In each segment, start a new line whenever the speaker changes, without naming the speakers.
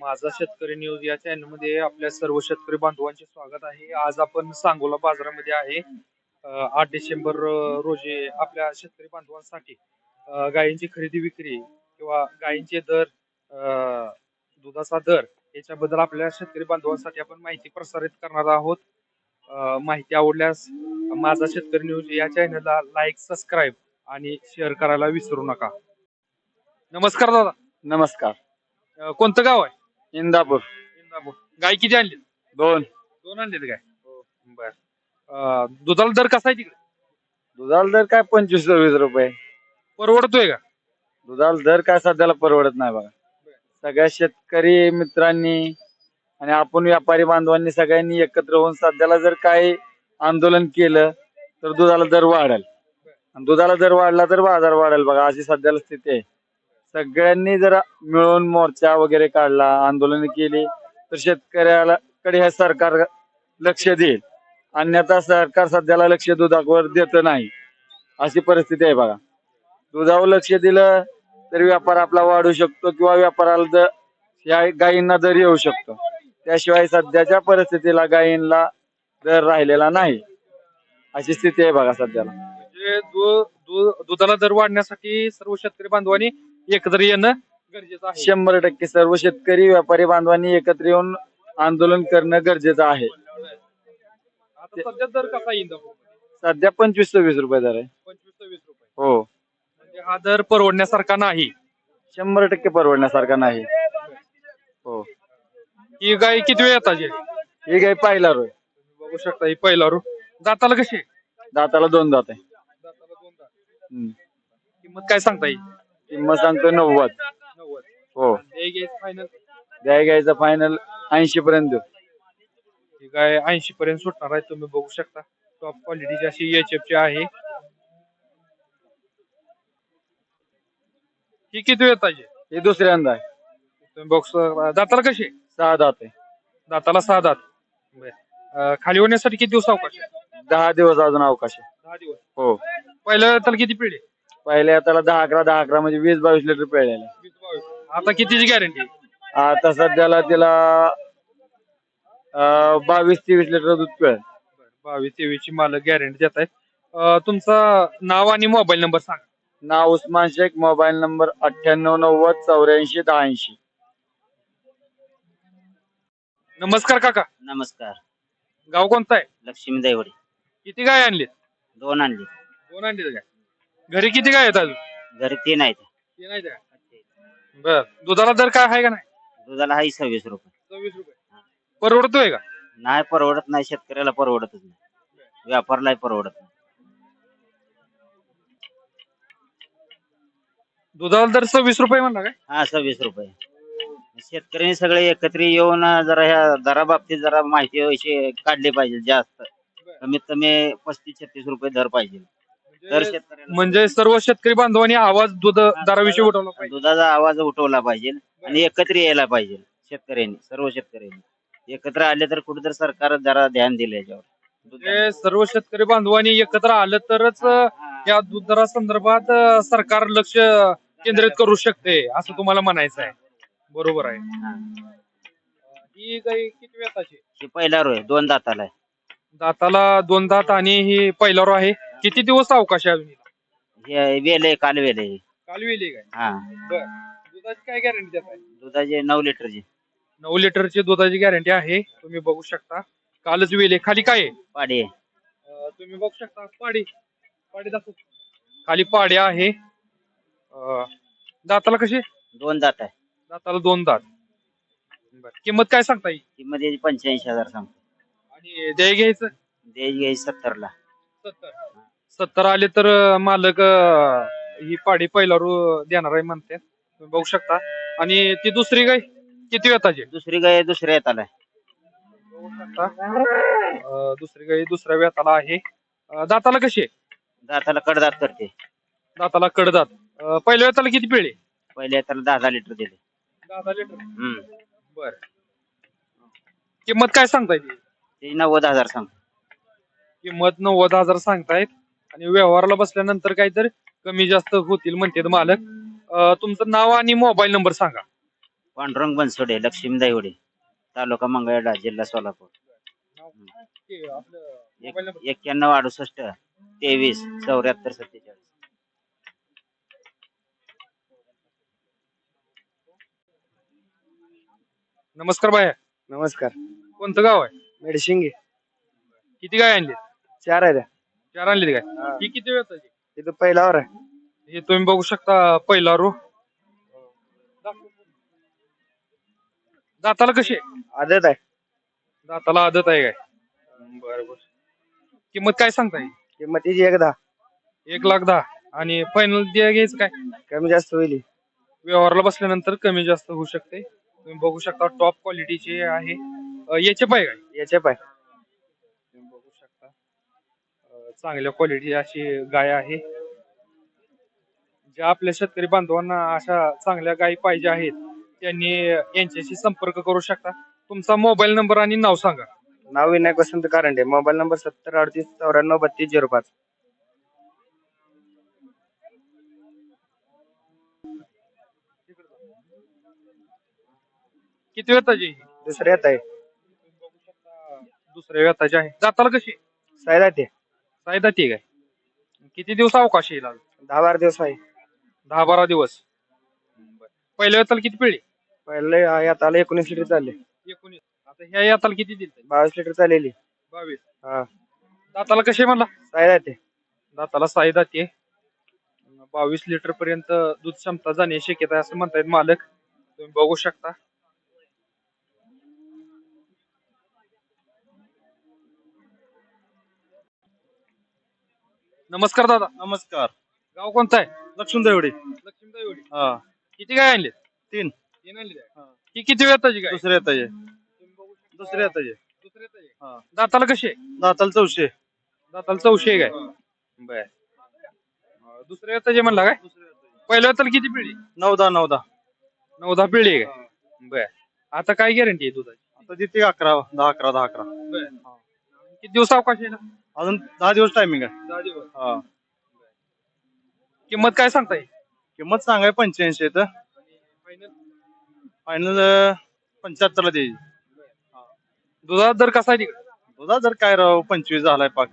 माझा शेतकरी न्यूज या चॅनलमध्ये आपल्या सर्व शेतकरी बांधवांचे स्वागत आहे. आज आपण सांगोला बाजारामध्ये आहे. आठ डिसेंबर रोजी आपल्या शेतकरी बांधवांसाठी गायींची खरेदी विक्री किंवा गायींचे दर दुधाचा दर याच्याबद्दल आपल्या शेतकरी बांधवांसाठी आपण माहिती प्रसारित करणार आहोत. माहिती आवडल्यास माझा शेतकरी न्यूज या चॅनलला लाईक सबस्क्राईब आणि शेअर करायला विसरू नका. नमस्कार दादा.
नमस्कार.
कोणतं गाव आहे?
इंदापूर.
इंदापूर. गाय किती आणली?
दोन.
दोन आणलेत गाय बर. अं, दुधाला दर कसा आहे तिकडे?
दुधाला दर काय पंचवीस सव्वीस रुपये.
परवडतोय का?
दुधाला दर काय सध्याला परवडत नाही बघा. सगळ्या शेतकरी मित्रांनी आणि आपण व्यापारी बांधवांनी सगळ्यांनी एकत्र होऊन सध्याला जर काही आंदोलन केलं तर दुधाला दर वाढेल. आणि दुधाला दर वाढला तर बाजार वाढेल बघा. अशी सध्याला स्थिती आहे. सगळ्यांनी जर मिळून मोर्चा वगैरे काढला आंदोलन केली तर शेतकऱ्याला कडे हे सरकार लक्ष देईल. अन्यथा सरकार सध्याला लक्ष दुधावर देत नाही. अशी परिस्थिती आहे बघा. दुधावर लक्ष दिलं तर व्यापार आपला वाढू शकतो किंवा व्यापाराला या गायींना दर येऊ शकतो. त्याशिवाय सध्याच्या परिस्थितीला गायींना दर राहिलेला नाही. अशी स्थिती आहे बघा सध्याला.
म्हणजे दुधाला दर वाढण्यासाठी सर्व शेतकरी बांधवांनी एकत्र येणं गरजेचं आहे.
शंभर टक्के सर्व शेतकरी व्यापारी बांधवांनी एकत्र येऊन आंदोलन करणं गरजेचं आहे.
आता सध्या दर कसा येईल?
सध्या पंचवीस सव्वीस रुपये दर आहे.
पंचवीस सव्वीस रुपये.
हो.
म्हणजे हा दर परवडण्यासारखा नाही.
शंभर टक्के परवडण्यासारखा नाही. हो.
ही गाय किती वेळ येतात?
ही गाय पाहिला रोय
बघू शकता ही पहिला रू दाताला कशी? आहे?
दाताला दोन दात आहे.
दाताला दोन दात.
हम्म.
किंमत काय सांगता येईल?
किंमत सांगतो नव्वद.
नव्वद
हो.
फायनल
गाय गायचं फायनल ऐंशी पर्यंत देऊ.
ही गाय ऐंशी पर्यंत सुटणार आहे तुम्ही बघू शकता. टॉप क्वालिटीची अशी एच एफ ची आहे. ही किती वेळ पाहिजे?
हे दुसऱ्यांदा आहे.
तुम्ही बघू शकता. दाताला कशी? आहे?
सहा दात आहे.
दाताला सहा दात. बर. खाली होण्यासाठी किती दिवस अवकाश आहे?
दहा दिवस अजून अवकाश आहे.
दहा दिवस.
हो.
पहिलं तर किती पिढी
पहिल्या त्याला दहा अकरा दहा अकरा म्हणजे वीस बावीस लिटर पिळलेले.
आता कितीची गॅरंटी
आता सध्याला तिला अं, बावीस तेवीस लिटर दूध पिळेल.
बावीस तेवीस ची मालक गॅरंटी देत आहेत. तुमचं नाव आणि मोबाईल नंबर सांगा.
नाव उस्मान शेख मोबाईल नंबर अठ्ठ्याण्णव नव्वद चौऱ्याऐंशी दहा ऐंशी
नमस्कार काका.
नमस्कार.
गाव कोणतं आहे?
लक्ष्मी दैवडी
किती गाय आणलीत?
दोन आणली.
दोन आणलीत काय घरी किती आहेत अजून?
घरी तीन आहेत.
ते नाही त्या बर. दुधाला दर काय आहे का नाही?
दुधाला हाही सव्वीस रुपये.
सव्वीस रुपये. परवडतोय का?
नाही परवडत नाही. शेतकऱ्याला परवडतच नाही. व्यापारलाही परवडत नाही.
दुधाला दर सव्वीस रुपये म्हणला काय?
हा सव्वीस रुपये. शेतकऱ्यांनी सगळे एकत्र येऊन जरा ह्या दराबाबतीत जरा माहिती अशी काढली पाहिजे जास्त. कमीत कमी पस्तीस छत्तीस रुपये दर पाहिजे. तर शेतकऱ्याला
म्हणजे सर्व शेतकरी बांधवांनी आवाज दूध दराविषयी उठवला पाहिजे.
दुधाचा आवाज उठवला पाहिजे आणि एकत्र यायला पाहिजे शेतकऱ्यांनी सर्व शेतकऱ्यांनी. एकत्र आले तर कुठेतरी सरकार जरा ध्यान दिलं याच्यावर.
म्हणजे सर्व शेतकरी बांधवांनी एकत्र आलं तरच अं, या दूध दरा संदर्भात अं, सरकार लक्ष केंद्रित करू शकते असं तुम्हाला म्हणायचं आहे. बरोबर आहे.
हा.
ही गाय किती वेताची?
हे पहिला रोय दोन दाताला आहे.
दाताला दोन दात आणि ही पहिला रो आहे. किती दिवस अवकाश आहे अजून हिला?
हे वेले काल वेले
काल वेली काय?
हा.
बर. दुधाची काय गॅरंटी देत आहे
दुधाचे नऊ लिटरचे.
नऊ लिटरची दुधाची गॅरंटी आहे. तुम्ही बघू शकता. कालच वेले खाली काय आहे?
पाडी आहे.
अं, तुम्ही बघू शकता. पाडी. पाडी दाखव. खाली पाडी आहे. अं, दाताला कशी
दोन दात आहे.
दाताला दोन दात. बर. किंमत काय सांगता येईल
किंमत याची पंच्याऐंशी हजार सांगतो.
आणि द्याय घ्यायचं?
द्यायची घ्यायची सत्तरला.
सत्तर. सत्तर आले तर मालक अं, ही पाडी पहिला रू देणार आहे म्हणते. तुम्ही बघू शकता. आणि ती दुसरी गाय किती वेताची
दुसरी गाय दुसऱ्या.
बघू शकता. अं, दुसरी गाय दुसऱ्या वेताला आहे. अं, दाताला कशी आहे?
दाताला कडदात करते.
दाताला कडदात. अं, पहिल्या वेताला किती पिळे?
पहिल्या येताला दहा दहा लिटर दिले.
दहा लिटर?
हम्म.
बर. किंमत काय सांगताय ती
नव्वद हजार सांगतो.
किंमत नव्वद हजार सांगतायत. आणि व्यवहाराला बसल्यानंतर काहीतरी कमी जास्त होतील म्हणते मालक. अं, तुमचं नाव आणि मोबाईल नंबर सांगा.
पांडुरंग बनसोडे लक्ष्मी दायवडे तालुका मंगळवेढा जिल्हा सोलापूर.
ते आपलं
एक्क्याण्णव अडुसष्ट तेवीस चौऱ्याहत्तर सत्तेचाळीस.
नमस्कार बाया.
नमस्कार.
कोणतं गाव आहे?
मेडशिंगे.
किती गाय आणली
चार आहे
चार आणली काय? ही किती वेळ
तिथं पहिल्यावर आहे.
हे तुम्ही बघू शकता पहिला रो. दाताला कशी आहे?
आदत आहे.
दाताला आदत आहे काय? बर बर. किंमत काय सांगता येईल
किंमतीची एक दहा.
एक लाख दहा. आणि फायनल द्या घ्यायचं काय?
कमी जास्त होईल
व्यवहारला बसल्यानंतर कमी जास्त होऊ शकते. तुम्ही बघू शकता टॉप क्वालिटीचे आहे. अं, याचे पाय काय?
याचे पाय
तुम्ही बघू शकता अं, चांगल्या क्वालिटी अशी गाय आहे. ज्या आपल्या शेतकरी बांधवांना अशा चांगल्या गायी पाहिजे आहेत त्यांनी यांच्याशी संपर्क करू शकता. तुमचा मोबाईल नंबर आणि नाव सांगा.
नाव विनायक वसंत कारंडे. मोबाईल नंबर सत्तर अडतीस चौऱ्याण्णव बत्तीस झिरो पाच.
किती वेताची
दुसरे येत आहे.
दुसऱ्या वेताची आहे. दाताला कशी?
सायदा ते.
सायदा ती काय? किती दिवस अवकाश येईल?
दहा बारा दिवस आहे.
दहा बारा दिवस. पहिल्या वेताला किती पिळी?
पहिले यात आलं एकोणीस लिटर चालले.
एकोणीस. आता ह्या याताला किती दिल
बावीस लिटर चाललेली.
बावीस.
हा.
दाताला कशी म्हणला?
सायदा ते.
दाताला साई दाते बावीस लिटर पर्यंत दूध क्षमता जाण्याची शक्यता आहे असं म्हणतायत मालक. तुम्ही बघू शकता. नमस्कार दादा.
नमस्कार.
गाव कोणतं आहे?
लक्ष्मण देवडे
लक्ष्मीदेवडी.
हा.
किती काय आणले
तीन.
तीन आणली ही किती वेताची काय
दुसरे येत आहे दुसरे येत आहे
दुसऱ्या येताची?
हा.
दाताला कशी आहे?
दाताला चौशे
दाताला चौशे काय बर. दुसऱ्या येताची म्हणला काय? पहिल्या वेताला किती पिढी?
नऊ दहा नऊ दहा
नऊ दहा पिढी आहे काय बर. आता काय गॅरंटी आहे दुधाची?
आता तिथे अकरा दहा अकरा दहा अकरा.
बर. किती दिवस अवकाश आहे ना
अजून दहा दिवस टायमिंग आहे.
दहा दिवस.
हा.
किंमत काय सांगता येईल
किंमत सांगाय पंच्याऐंशी तर. फायनल पंच्याहत्तर ला द्यायची
दुधाचा दर कसा आहे तिकडे?
दुधा जर काय राव? पंचवीस झालाय पाक.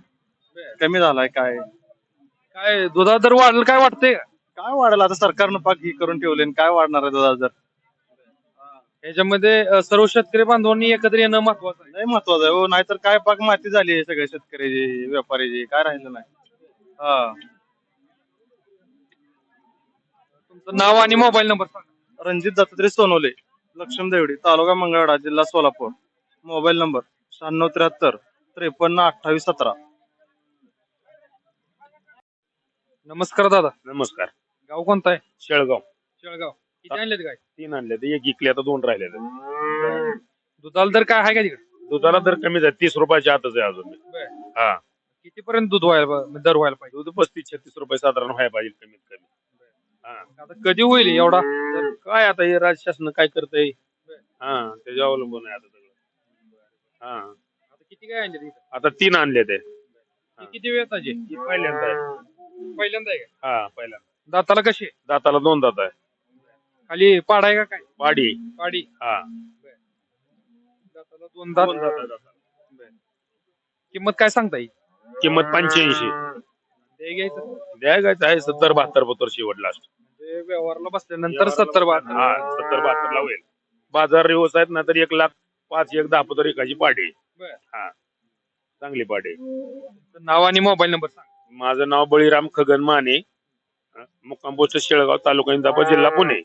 कमी झालाय काय?
काय दुधाचा दर वाढेल काय वाटतंय?
काय वाढेल? आता सरकारनं पाक ही करून ठेवले आणि काय वाढणार आहे दुधा जर
याच्यामध्ये सर्व शेतकरी बांधवांनी एकत्र येणं महत्वाचं आहे.
नाही महत्वाचं आहे हो. नाहीतर काय पाक माती झाली आहे सगळ्या शेतकऱ्याची व्यापाऱ्याची. काय राहिलं नाही. हा.
तुमचं नाव आणि मोबाईल नंबर सांगा.
रणजित दत्तात्रय सोनवले लक्ष्मी देवडी तालुका मंगळवाडा जिल्हा सोलापूर. मोबाईल नंबर शहाण्णव त्र्याहत्तर त्रेपन्न अठ्ठावीस सतरा.
नमस्कार दादा.
नमस्कार.
गाव कोणतं आहे?
शेळगाव.
शेळगाव. किती आणलेत काय
तीन आणले एक इकले आता दोन राहिले
दुधाला दर काय आहे का तिकडे?
दुधाला दर कमीच आहे. तीस रुपयाच्या आतच आहे अजून. हा.
किती पर्यंत दूध व्हायला पा- दर व्हायला पाहिजे?
दूध पस्तीस छत्तीस रुपये साधारण व्हायला पाहिजे कमीत कमी. हा.
आता कधी होईल एवढा?
तर काय आता हे राज्य शासन काय करतंय? हा त्याच्या अवलंबून आहे आता सगळं. हा.
आता किती काय आणले तिथं
आता तीन आणले ते
ही किती वेळ ताजी
ही पहिल्यांदा आहे.
पहिल्यांदा आहे का?
हा पहिल्यांदा.
दाताला कशी आहे?
दाताला दोन दात आहे.
खाली पाडा आहे का काय?
वाडी
पाडी.
हा.
दोन दात. किंमत काय सांगता येईल
किंमत पंच्याऐंशी.
ते घ्यायचं?
द्यायचं आहे सत्तर बहात्तर पत्तर शेवट लास्ट
म्हणजे व्यवहारला बसल्यानंतर सत्तर बहात्तर.
हा सत्तर बहात्तर ला होईल. बाजार रिवर्स आहेत ना तर एक लाख पाच एक दहा पत्तर एकाची पाडी.
बरं.
हा. चांगली पाडी.
तुमचं नाव आणि मोबाईल नंबर सांगा.
माझं नाव बळीराम खगन माने मुक्काम पोस्ट शेळगाव तालुका इंदापूर जिल्हा पुणे.